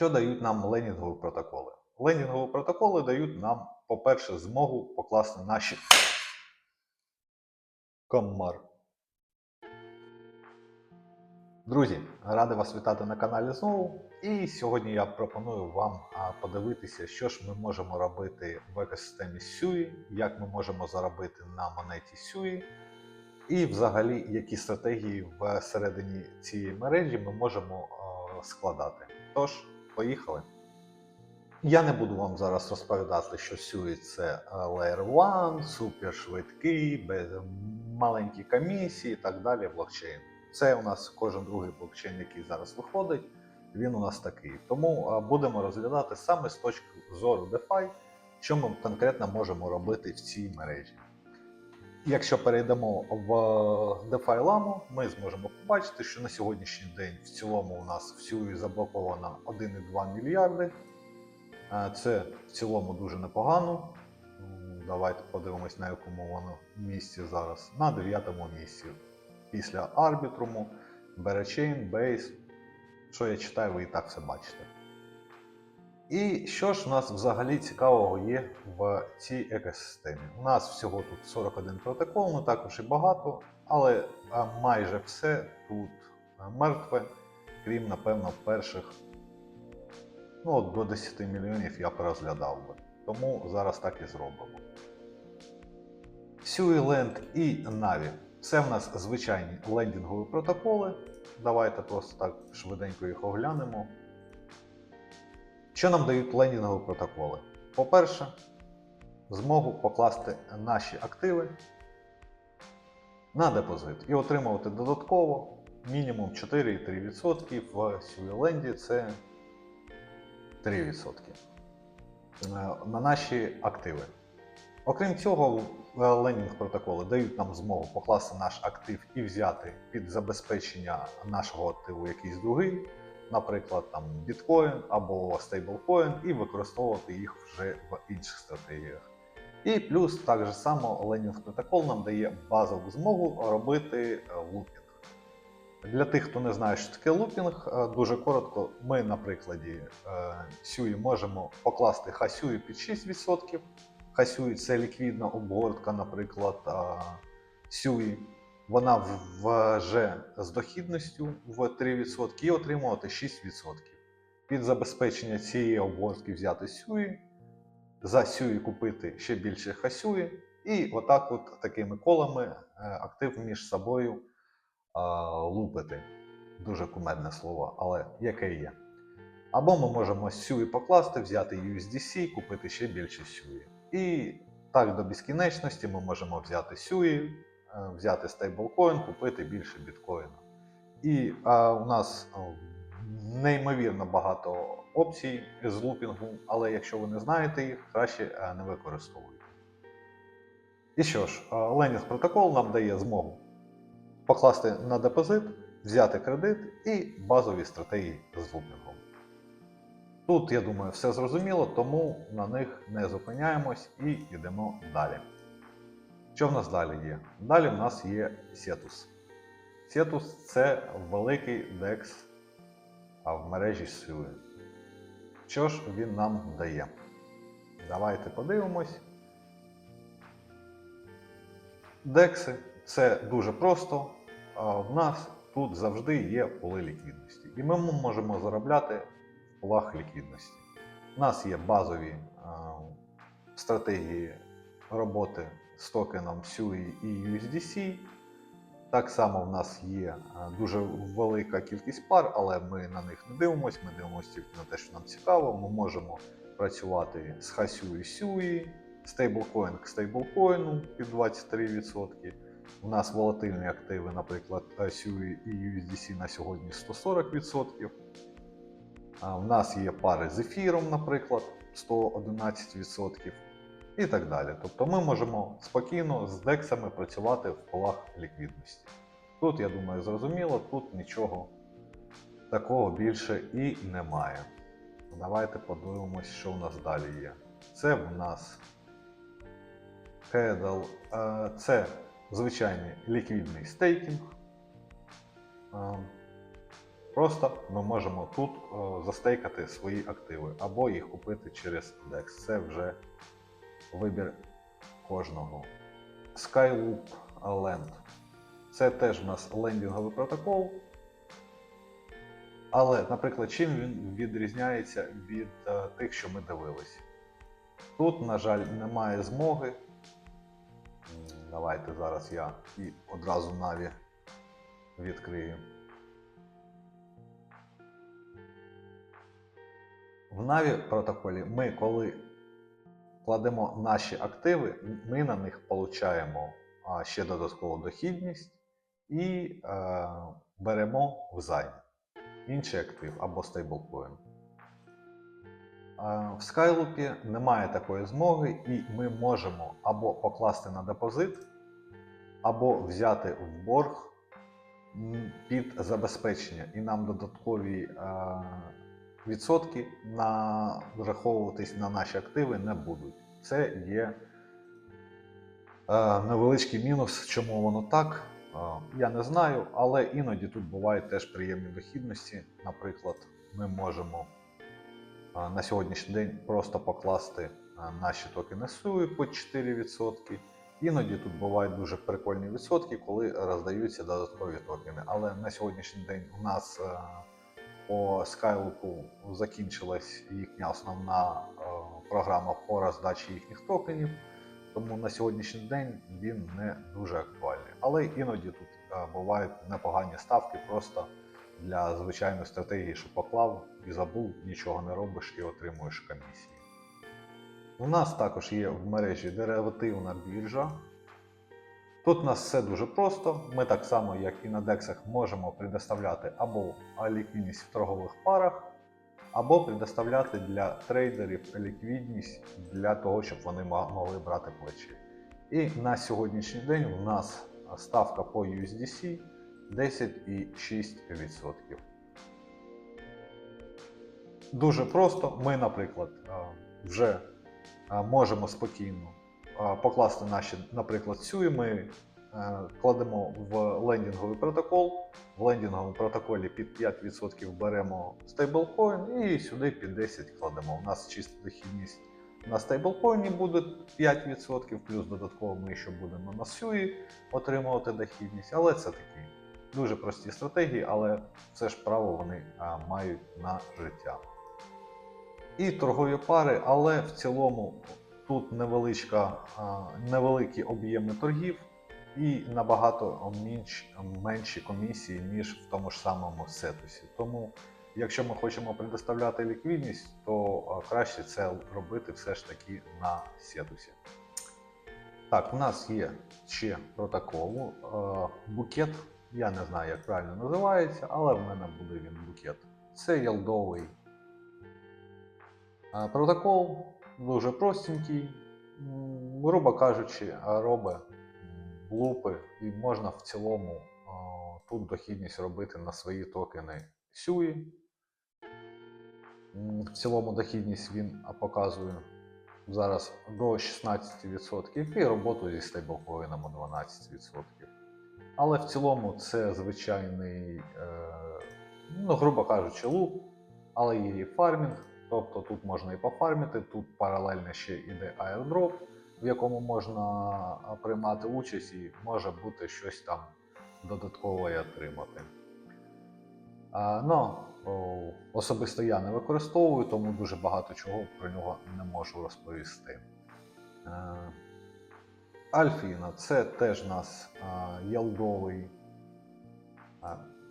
Що дають нам ленінгові протоколи? Ленінгові протоколи дають нам, по-перше, змогу покласти наші комар. Друзі, радий вас вітати на каналі знову. І сьогодні я пропоную вам подивитися, що ж ми можемо робити в екосистемі SUI, як ми можемо заробити на монеті SUI, і взагалі які стратегії всередині цієї мережі ми можемо складати. Тож, поїхали. Я не буду вам зараз розповідати, що SUI це е, Layer 1, супер швидкий, без маленькі комісії і так далі. Блокчейн. Це у нас кожен другий блокчейн, який зараз виходить. Він у нас такий. Тому е, будемо розглядати саме з точки зору DeFi, що ми конкретно можемо робити в цій мережі. Якщо перейдемо в DeFi ламу, ми зможемо побачити, що на сьогоднішній день в цілому у нас в SUI заблоковано 1,2 мільярди. Е, Це в цілому дуже непогано. Давайте подивимось, на якому воно місці зараз. На 9 місці. Після арбітруму, Беречейн, Бейс. Що я читаю, ви і так все бачите. І що ж у нас взагалі цікавого є в цій екосистемі? У нас всього тут 41 протокол, не також і багато, але майже все тут мертве, крім, напевно, перших ну, до 10 мільйонів я порозглядав би. Тому зараз так і зробимо. SUILand і Navi. Це в нас звичайні лендінгові протоколи. Давайте просто так швиденько їх оглянемо. Що нам дають лендінгові протоколи? По-перше, змогу покласти наші активи на депозит і отримувати додатково мінімум 4,3% в SUILand це 3% е, на наші активи. Окрім цього, ленінг протоколи дають нам змогу покласти наш актив і взяти під забезпечення нашого активу якийсь другий, наприклад, там біткоін або стейблкоін, і використовувати їх вже в інших стратегіях. І плюс так же само ленінг протокол нам дає базову змогу робити е, лупінг. Для тих, хто не знає, що таке лупінг, е, дуже коротко, ми на прикладі Сюї можемо покласти хасюї під 6%. Хасюї це ліквідна обгортка, наприклад, Сюї. Вона вже з дохідністю в 3% і отримувати 6%. Під забезпечення цієї обгортки взяти Сюї, за Сюї купити ще більше хасюї, і отак от такими колами е, актив між собою лупити. Дуже кумедне слово, але яке є. Або ми можемо сюї покласти, взяти USDC, купити ще більше сюї. І так до безкінечності ми можемо взяти сюї, взяти стейблкоін, купити більше біткоїна. І а, у нас неймовірно багато опцій з лупінгу, але якщо ви не знаєте їх, краще е, не використовуйте. І що ж, е, Ленінг протокол нам дає змогу покласти на депозит, взяти кредит і базові стратегії з лупінгом. Тут, я думаю, все зрозуміло, тому на них не зупиняємось і йдемо далі. Що в нас далі є? Далі в нас є Cetus. Cetus це великий DEX в мережі SUI. Що ж він нам дає? Давайте подивимось. Декси це дуже просто. В нас тут завжди є поли ліквідності. І ми можемо заробляти в полах ліквідності. У нас є базові стратегії роботи з токеном SUI і USDC. Так само в нас є дуже велика кількість пар, але ми на них не дивимося, ми дивимося тільки на те, що нам цікаво. Ми можемо працювати з і SUI, стейблкоін к стейблкоїну під 23%. У нас волатильні активи, наприклад, SUI і USDC на сьогодні 140%. У нас є пари з ефіром, наприклад, 111% і так далі. Тобто ми можемо спокійно з дексами працювати в полах ліквідності. Тут, я думаю, зрозуміло, тут нічого такого більше і немає. Давайте подивимось, що в нас далі є. Це в нас Hedl, е, це звичайний ліквідний стейкінг. Е, Просто ми можемо тут е, застейкати свої активи або їх купити через DEX. Це вже вибір кожного. Skyloop Land. Це теж у нас лендінговий протокол. Але, наприклад, чим він відрізняється від е, тих, що ми дивились? Тут, на жаль, немає змоги. Давайте зараз я і одразу Наві відкрию. В Наві протоколі ми, коли кладемо наші активи, ми на них получаємо ще додаткову дохідність і е, беремо в займ інший актив або стейблкоін. В Скайлупі немає такої змоги, і ми можемо або покласти на депозит, або взяти в борг під забезпечення, і нам додаткові е, відсотки на враховуватись на наші активи не будуть. Це є е, невеличкий мінус, чому воно так. е, Я не знаю, але іноді тут бувають теж приємні дохідності. Наприклад, ми можемо е, на сьогоднішній день просто покласти наші токени SUI по 4%. Іноді тут бувають дуже прикольні відсотки, коли роздаються додаткові токени. Але на сьогоднішній день у нас по Skyloop закінчилась їхня основна програма по роздачі їхніх токенів. Тому на сьогоднішній день він не дуже актуальний. Але іноді тут е, бувають непогані ставки просто для звичайної стратегії, що поклав і забув, нічого не робиш і отримуєш комісії. У нас також є в мережі деривативна біржа. Тут у нас все дуже просто. Ми так само, як і на дексах, можемо предоставляти або ліквідність в торгових парах, або предоставляти для трейдерів ліквідність для того, щоб вони могли брати плечі. І на сьогоднішній день у нас ставка по USDC 10,6%. Дуже просто. Ми, наприклад, вже можемо спокійно покласти наші, наприклад, SUI, ми е, кладемо в лендінговий протокол. В лендінговому протоколі під 5% беремо стейблкоін і сюди під 10 кладемо. У нас чиста дохідність на стейблкоїні буде 5%, плюс додатково ми ще будемо на SUI отримувати дохідність. Але це такі дуже прості стратегії, але все ж право вони мають на життя. І торгові пари, але в цілому тут невеличка, невеликі об'єми торгів і набагато менш, менші комісії, ніж в тому ж самому сетусі. Тому, якщо ми хочемо предоставляти ліквідність, то краще це робити все ж таки на сетусі. Так, у нас є ще протокол. е, Букет. Я не знаю, як правильно називається, але в мене буде він букет. Це ялдовий е, протокол, дуже простенький, грубо кажучи, робить лупи, і можна в цілому тут дохідність робити на свої токени SUI. В цілому дохідність він показує зараз до 16% і роботу зі стейблкоїном у 12%. Але в цілому це звичайний, е, ну, грубо кажучи, луп, але є і фармінг, тобто тут можна і пофармити, тут паралельно ще йде airdrop, в якому можна приймати участь і може бути щось там додаткове отримати. А, ну, особисто я не використовую, тому дуже багато чого про нього не можу розповісти. Е, Альфіна це теж нас ялдовий.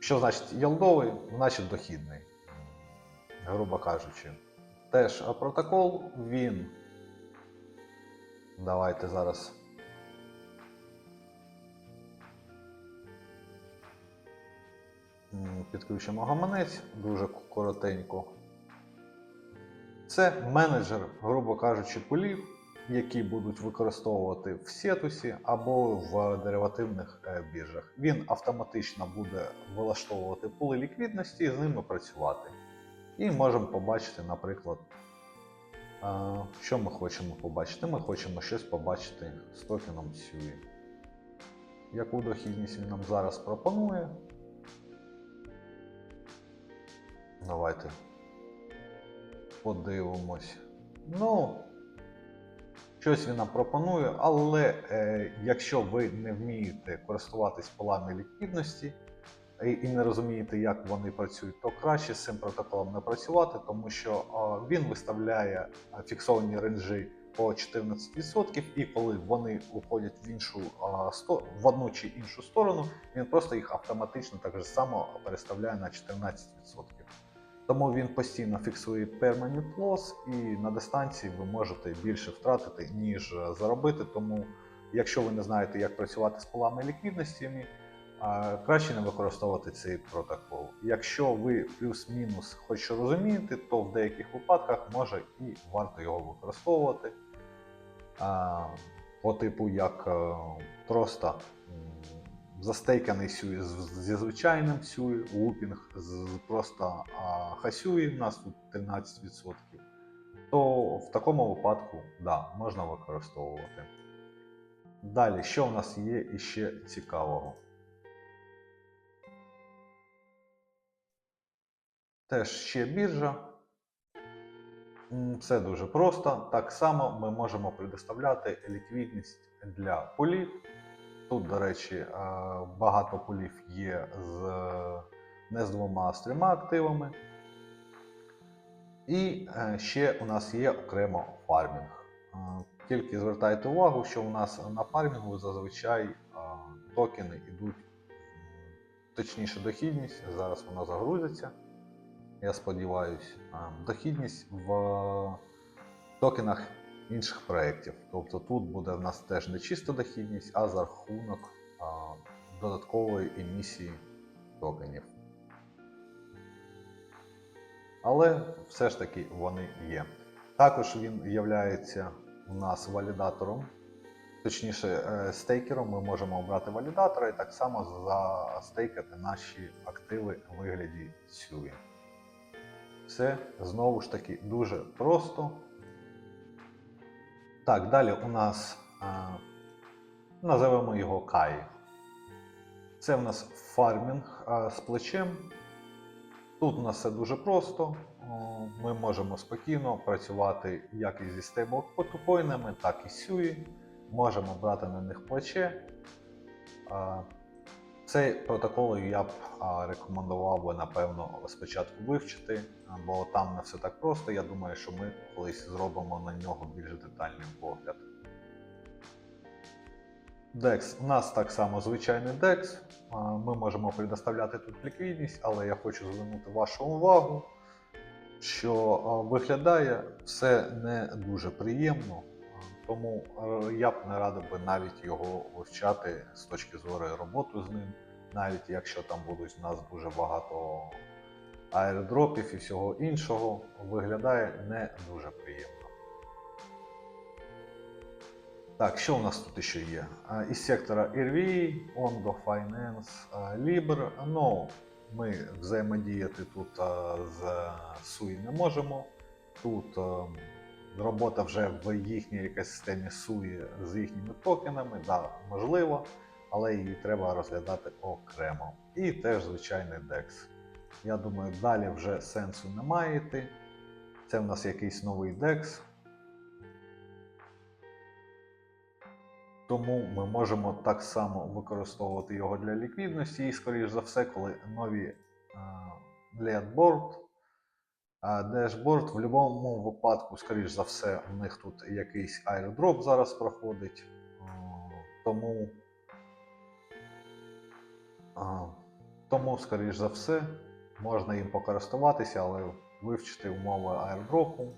Що значить ялдовий? Значить дохідний, грубо кажучи. Теж протокол, він. Давайте зараз. Підключимо гаманець дуже коротенько. Це менеджер, грубо кажучи, пулів, які будуть використовувати в сетусі або в деривативних е, біржах. Він автоматично буде вилаштовувати пули ліквідності і з ними працювати. І можемо побачити, наприклад, що ми хочемо побачити. Ми хочемо щось побачити з токеном SUI. Яку дохідність він нам зараз пропонує? Давайте подивимось. Ну, щось він нам пропонує, але е, якщо ви не вмієте користуватись полами ліквідності і, не розумієте, як вони працюють, то краще з цим протоколом не працювати, тому що він виставляє фіксовані ренжі по 14%, і коли вони уходять в іншу сто, в одну чи іншу сторону, він просто їх автоматично так же само переставляє на 14%. Тому він постійно фіксує permanent loss, і на дистанції ви можете більше втратити, ніж е, заробити. Тому, якщо ви не знаєте, як працювати з полами ліквідності, краще не використовувати цей протокол. Якщо ви плюс-мінус хоч розумієте, то в деяких випадках може і варто його використовувати. По типу як е, просто застейканий сюї зі звичайним сюї, лупінг з просто хасюї, у нас тут 13%, то в такому випадку да, можна використовувати. Далі, що у нас є іще цікавого? Теж ще біржа. Все дуже просто. Так само ми можемо предоставляти ліквідність для полів. Тут, до речі, е, багато полів є з не з двома, а з трьома активами. І е, ще у нас є окремо фармінг. Е, Тільки звертайте увагу, що у нас на фармінгу зазвичай токени йдуть, точніше дохідність. Зараз вона загрузиться. Я сподіваюся, дохідність в токенах інших проєктів. Тобто тут буде в нас теж не чиста дохідність, а за рахунок додаткової емісії токенів. Але все ж таки вони є. Також він є у нас валідатором, точніше, е, стейкером. Ми можемо обрати валідатора і так само застейкати наші активи у вигляді SUI. Все знову ж таки дуже просто. Так, далі у нас а, називаємо його Кай. Це в нас фармінг а, з плечем. Тут у нас все дуже просто. Ми можемо спокійно працювати як і зі стейблкоїнами, так і SUI. Можемо брати на них плече. Цей протокол я б рекомендував би, напевно, спочатку вивчити, бо там не все так просто. Я думаю, що ми колись зробимо на нього більш детальний погляд. DEX. У нас так само звичайний DEX. Ми можемо предоставляти тут ліквідність, але я хочу звернути вашу увагу, що виглядає все не дуже приємно. Тому я б не радив би навіть його вивчати з точки зору роботи з ним, навіть якщо там будуть у нас дуже багато аеродропів і всього іншого, виглядає не дуже приємно. Так, що у нас тут ще є? Із сектора RV, Ondo Finance, а, Liber. Ну, ми взаємодіяти тут з SUI не можемо. Тут робота вже в їхній екосистемі SUI з їхніми токенами, да, можливо, але її треба розглядати окремо. І теж звичайний DEX. Я думаю, далі вже сенсу немає йти. Це в нас якийсь новий DEX. Тому ми можемо так само використовувати його для ліквідності і, скоріш за все, коли нові ледборд, дешборд, в будь-якому випадку, скоріш за все, в них тут якийсь аеродроп зараз проходить. Тому, тому, скоріш за все, можна їм покористуватися, але вивчити умови аеродропу.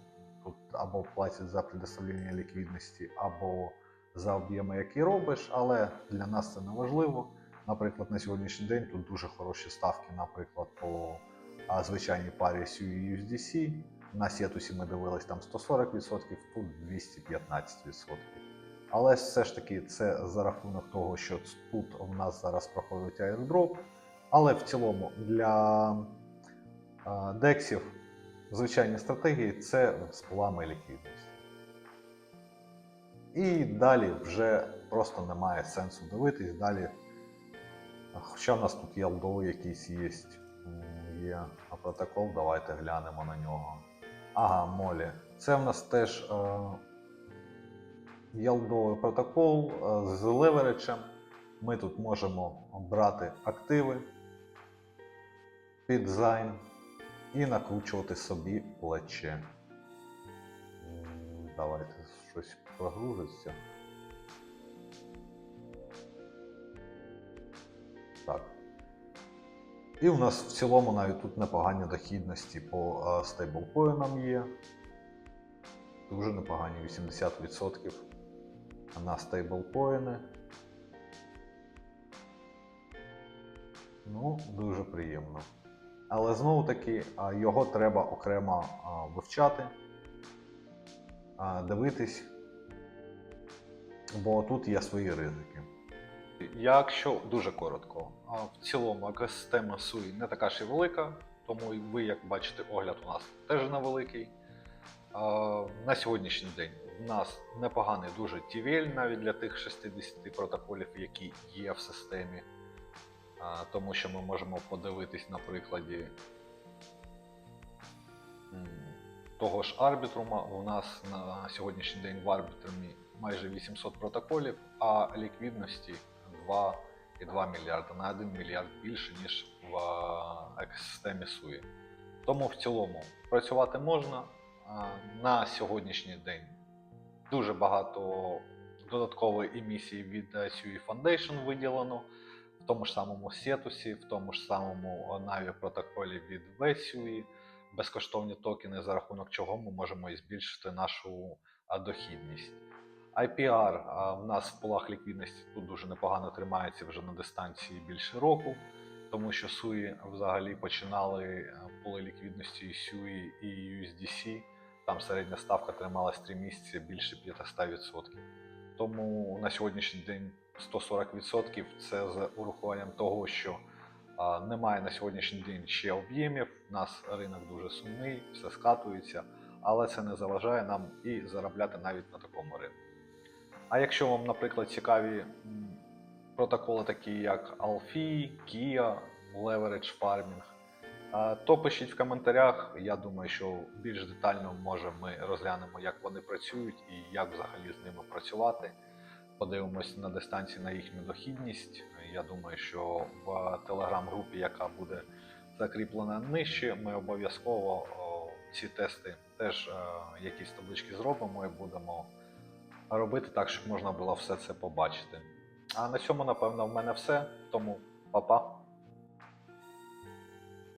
Тут або платять за предоставлення ліквідності, або за об'єми, які робиш, але для нас це не важливо. Наприклад, на сьогоднішній день тут дуже хороші ставки, наприклад, по звичайній парі SU USDC. На Сетусі ми дивились там 140%, тут 215%. Але все ж таки це за рахунок того, що тут у нас зараз проходить аеродроп. Але в цілому для дексів звичайні стратегії це з полами ліквідності. І далі вже просто немає сенсу дивитись. Далі, хоча в нас тут є алдови якісь є, Є протокол, давайте глянемо на нього. Ага, молі. Це в нас теж е, ялдовий протокол е, з левереджем. Ми тут можемо брати активи під займ і накручувати собі плече. Давайте щось прогрузиться. Так. І у нас в цілому навіть тут непогані дохідності по е, стейблкоїнам є. Дуже непогані 80% на стейблкоїни. Ну, дуже приємно. Але знову таки його треба окремо вивчати, дивитись, бо тут є свої ризики. Якщо дуже коротко, в цілому екосистема SUI не така ж і велика, тому і ви, як бачите, огляд у нас теж невеликий. На сьогоднішній день в нас непоганий дуже TVL навіть для тих 60 протоколів, які є в системі. Тому що ми можемо подивитись на прикладі того ж арбітрума. У нас на сьогоднішній день в арбітрумі майже 800 протоколів, а ліквідності 2,2 мільярда на 1 мільярд більше, ніж в екосистемі SUI. Тому в цілому працювати можна. На сьогоднішній день дуже багато додаткової емісії від е, SUI Foundation виділено тому ж самому Сетусі, в тому ж самому Navі протоколі від VSUI, безкоштовні токени, за рахунок чого ми можемо і збільшити нашу дохідність. IPR в нас в полах ліквідності тут дуже непогано тримається вже на дистанції більше року, тому що SUI взагалі починали е, поли ліквідності і SUI і USDC. Там середня ставка трималась 3 місяці більше 500%. Тому на сьогоднішній день 140% це з урахуванням того, що немає на сьогоднішній день ще об'ємів. У нас ринок дуже сумний, все скатується, але це не заважає нам і заробляти навіть на такому ринку. А якщо вам, наприклад, цікаві протоколи, такі як Alfie, Kia, Leverage Farming, то пишіть в коментарях. Я думаю, що більш детально може ми розглянемо, як вони працюють і як взагалі з ними працювати. Подивимось на дистанції на їхню дохідність. Я думаю, що в телеграм-групі, яка буде закріплена нижче, ми обов'язково ці тести теж е, якісь таблички зробимо і будемо робити так, щоб можна було все це побачити. А на цьому, напевно, в мене все. Тому па-па.